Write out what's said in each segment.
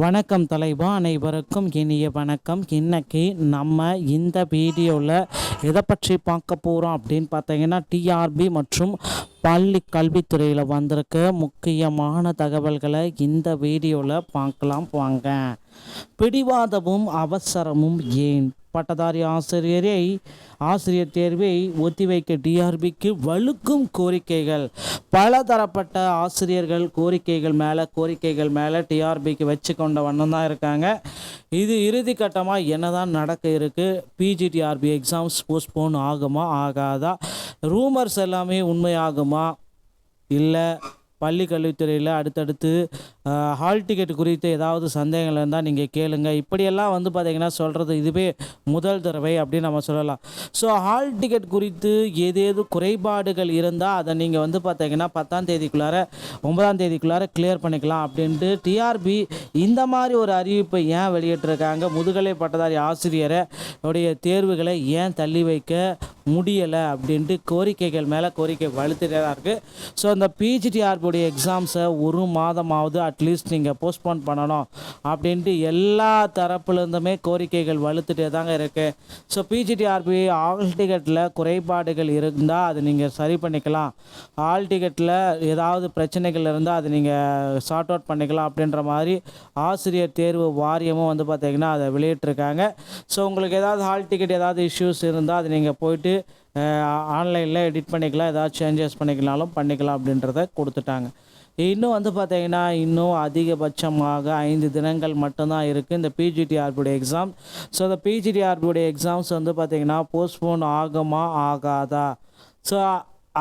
வணக்கம் தலைவா அனைவருக்கும் இனிய வணக்கம். இன்னைக்கு நம்ம இந்த வீடியோவில் எதை பற்றி பார்க்க போகிறோம் அப்படின்னு பார்த்தீங்கன்னா டிஆர்பி மற்றும் பள்ளி கல்வித்துறையில் வந்திருக்க முக்கியமான தகவல்களை இந்த வீடியோவில் பார்க்கலாம் வாங்க. பிடிவாதமும் அவசரமும் ஏன்? பட்டதாரி ஆசிரியரை ஆசிரியர் தேர்வை ஒத்திவைக்க டிஆர்பிக்கு வலுக்கும் கோரிக்கைகள். பலதரப்பட்ட ஆசிரியர்கள் கோரிக்கைகள் மேலே கோரிக்கைகள் மேலே டிஆர்பிக்கு வச்சு கொண்ட வண்ணம் தான் இருக்காங்க. இது இறுதி கட்டமாக என்ன தான் நடக்க இருக்குது பிஜிடிஆர்பி எக்ஸாம்ஸ் போஸ்ட்போன் ஆகுமா ஆகாதா? ரூமர்ஸ் எல்லாமே உண்மையாகுமா இல்லை பள்ளி கல்வித்துறையில் அடுத்தடுத்து ஹால் டிக்கெட் குறித்து ஏதாவது சந்தேகங்கள் இருந்தால் நீங்கள் கேளுங்கள் இப்படியெல்லாம் வந்து பார்த்தீங்கன்னா சொல்கிறது இதுவே முதல் தடவை அப்படின்னு நம்ம சொல்லலாம். ஸோ ஹால் டிக்கெட் குறித்து ஏதேது குறைபாடுகள் இருந்தால் அதை நீங்கள் வந்து பார்த்தீங்கன்னா பத்தாம் தேதிக்குள்ளார ஒன்பதாம் தேதிக்குள்ளார கிளியர் பண்ணிக்கலாம் அப்படின்ட்டு டிஆர்பி இந்த மாதிரி ஒரு அறிவிப்பை ஏன் வெளியிட்டிருக்காங்க? முதுகலை பட்டதாரி ஆசிரியரை உடைய தேர்வுகளை ஏன் தள்ளி வைக்க முடியலை அப்படின்ட்டு கோரிக்கைகள் மேலே கோரிக்கை வலுத்துட்டே தான் இருக்குது ஸோ அந்த பிஜிடிஆர்புடைய எக்ஸாம்ஸை ஒரு மாதமாவது அட்லீஸ்ட் நீங்கள் போஸ்ட்போன் பண்ணணும் அப்படின்ட்டு எல்லா தரப்புலேருந்துமே கோரிக்கைகள் வலுத்துட்டே தாங்க இருக்குது ஸோ பிஜிடிஆர்பி ஆல் டிக்கெட்டில் குறைபாடுகள் இருந்தால் அது நீங்கள் சரி பண்ணிக்கலாம். ஆல் டிக்கெட்டில் ஏதாவது பிரச்சனைகள் இருந்தால் அது நீங்கள் சார்ட் அவுட் பண்ணிக்கலாம் அப்படின்ற மாதிரி ஆசிரியர் தேர்வு வாரியமும் வந்து பார்த்திங்கன்னா அதை வெளியிட்டிருக்காங்க. ஸோ உங்களுக்கு ஏதாவது ஹால் டிக்கெட் ஏதாவது இஷ்யூஸ் இருந்தால் அது நீங்கள் போயிட்டு ஆன்லைனில் எடிட் பண்ணிக்கலாம் ஏதாவது சேஞ்சஸ் பண்ணிக்கலாலும் பண்ணிக்கலாம் அப்படின்றத கொடுத்துட்டாங்க. இன்னும் வந்து பார்த்தீங்கன்னா இன்னும் அதிகபட்சமாக ஐந்து தினங்கள் மட்டும்தான் இருக்குது இந்த பிஜிடிஆர்பியுடைய எக்ஸாம் ஸோ இந்த பிஜிடிஆர்பியுடைய எக்ஸாம்ஸ் வந்து பார்த்திங்கன்னா போஸ்ட்போன் ஆகுமா ஆகாதா? ஸோ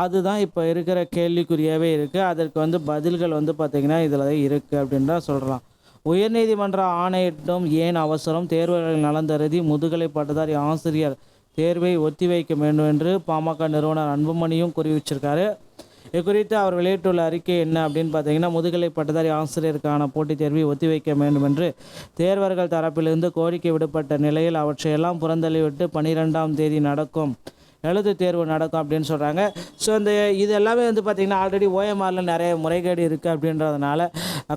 அதுதான் இப்போ இருக்கிற கேள்விக்குறியாகவே இருக்குது அதற்கு வந்து பதில்கள் வந்து பார்த்திங்கன்னா இதில் இருக்குது அப்படின்னு தான் சொல்கிறலாம் உயர்நீதிமன்ற ஆணையிட்டும் ஏன் அவசரம்? தேர்வுகள் நலந்தருதி முதுகலை பட்டதாரி ஆசிரியர் தேர்வை ஒத்திவைக்க வேண்டும் என்று பாமக நிறுவனர் அன்புமணியும் கூறி இதுகுறித்து இது குறித்து அவர் வெளியிட்டுள்ள அறிக்கை என்ன அப்படின்னு பார்த்தீங்கன்னா முதுகலை பட்டதாரி ஆசிரியருக்கான போட்டித் தேர்வை ஒத்திவைக்க வேண்டும் என்று தேர்வர்கள் தரப்பிலிருந்து கோரிக்கை விடுபட்ட நிலையில் அவற்றையெல்லாம் புறந்தள்ளிவிட்டு பன்னிரெண்டாம் தேதி நடக்கும் எழுத்து தேர்வு நடக்கும் அப்படின்னு சொல்கிறாங்க ஸோ இந்த இது எல்லாமே வந்து பார்த்திங்கன்னா ஆல்ரெடி ஓஎம்ஆரில் நிறைய முறைகேடு இருக்குது அப்படின்றதுனால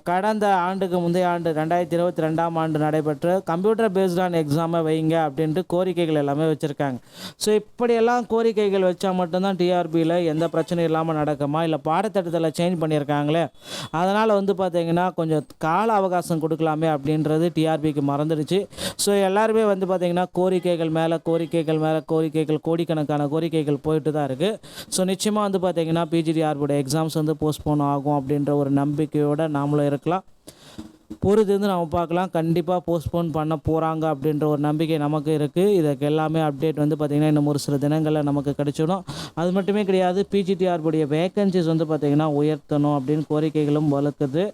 கடந்த ஆண்டுக்கு முந்தைய ஆண்டு ரெண்டாயிரத்தி இருபத்தி ரெண்டாம் ஆண்டு நடைபெற்ற கம்ப்யூட்டர் பேஸ்டான எக்ஸாமை வைங்க அப்படின்ட்டு கோரிக்கைகள் எல்லாமே வச்சுருக்காங்க. ஸோ இப்படியெல்லாம் கோரிக்கைகள் வச்சால் மட்டும்தான் டிஆர்பியில் எந்த பிரச்சனையும் இல்லாமல் நடக்குமா? இல்லை பாடத்திட்டத்தில் சேஞ்ச் பண்ணியிருக்காங்களே அதனால் வந்து பார்த்திங்கன்னா கொஞ்சம் கால அவகாசம் கொடுக்கலாமே அப்படின்றது டிஆர்பிக்கு மறந்துடுச்சு. ஸோ எல்லாருமே வந்து பார்த்திங்கன்னா கோரிக்கைகள் மேலே கோரிக்கைகள் மேலே கோரிக்கைகள் கோடிக்கணக்கான கோரிக்கைகள் போயிட்டு தான் இருக்குது ஸோ நிச்சயமாக வந்து பார்த்திங்கன்னா பிஜிடிஆர்போட எக்ஸாம்ஸ் வந்து போஸ்ட்போன் ஆகும் அப்படின்ற ஒரு நம்பிக்கையோடு நாமளும் இருக்கலாம். பொறுத்து நம்ம பார்க்கலாம். கண்டிப்பாக போஸ்ட்போன் பண்ண போகிறாங்க அப்படின்ற ஒரு நம்பிக்கை நமக்கு இருக்குது இதுக்கு எல்லாமே அப்டேட் வந்து பார்த்திங்கன்னா இன்னும் ஒரு சில தினங்களில் நமக்கு கிடைச்சிடும். அது மட்டுமே கிடையாது. பிஜிடிஆர்புடைய வேக்கன்சிஸ் வந்து பார்த்திங்கன்னா உயர்த்தணும் அப்படின்னு கோரிக்கைகளும் வளர்க்குது.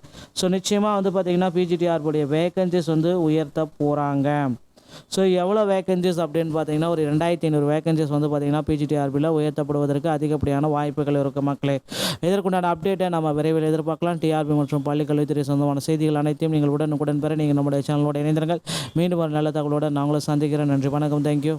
ஸோ நிச்சயமாக வந்து பார்த்திங்கன்னா பிஜிடிஆர்புடைய வேக்கன்சிஸ் வந்து உயர்த்த போகிறாங்க ஸோ எவ்வளோ வேகன்சிஸ் அப்படின்னு பார்த்தீங்கன்னா ஒரு ரெண்டாயிரத்தி ஐநூறு வேகன்சிஸ் வந்து பார்த்தீங்கன்னா பிஜிடிஆர்பியில் உயர்த்தப்படுவதற்கு அதிகப்படியான வாய்ப்புகள் இருக்குது மக்களே. இதற்குண்டான அப்டேட்டை நம்ம விரைவில் எதிர்பார்க்கலாம். டிஆர்பி மற்றும் பள்ளிக்கல்வித்துறை சொந்தமான செய்திகள் அனைத்தையும் நீங்கள் உடனுக்குடன் பெற நீங்கள் நம்முடைய சேனலோட இணைந்திருங்கள். மீண்டும் ஒரு நல்ல தகவலோடு நாங்களும் சந்திக்கிறேன் நன்றி வணக்கம். தேங்க்யூ